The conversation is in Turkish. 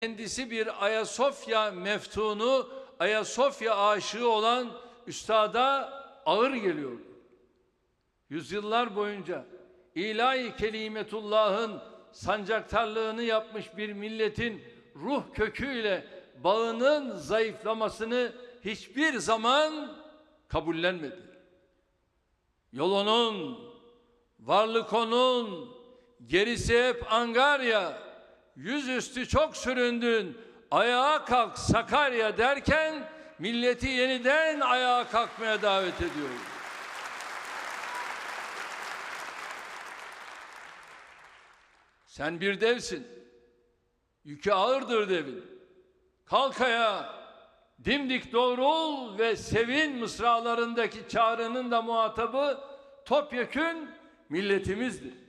kendisi bir Ayasofya meftunu, Ayasofya aşığı olan üstada ağır geliyordu. Yüzyıllar boyunca ilahi kelimetullah'ın sancaktarlığını yapmış bir milletin ruh köküyle bağının zayıflamasını hiçbir zaman kabullenmedi. Yolunun, varlık onun, gerisi hep Angarya, yüzüstü çok süründün, ayağa kalk Sakarya derken milleti yeniden ayağa kalkmaya davet ediyoruz. Sen bir devsin. Yükü ağırdır devin. Kalk ayağa, dimdik doğrul ve sevin mısralarındaki çağrının da muhatabı topyekün milletimizdir.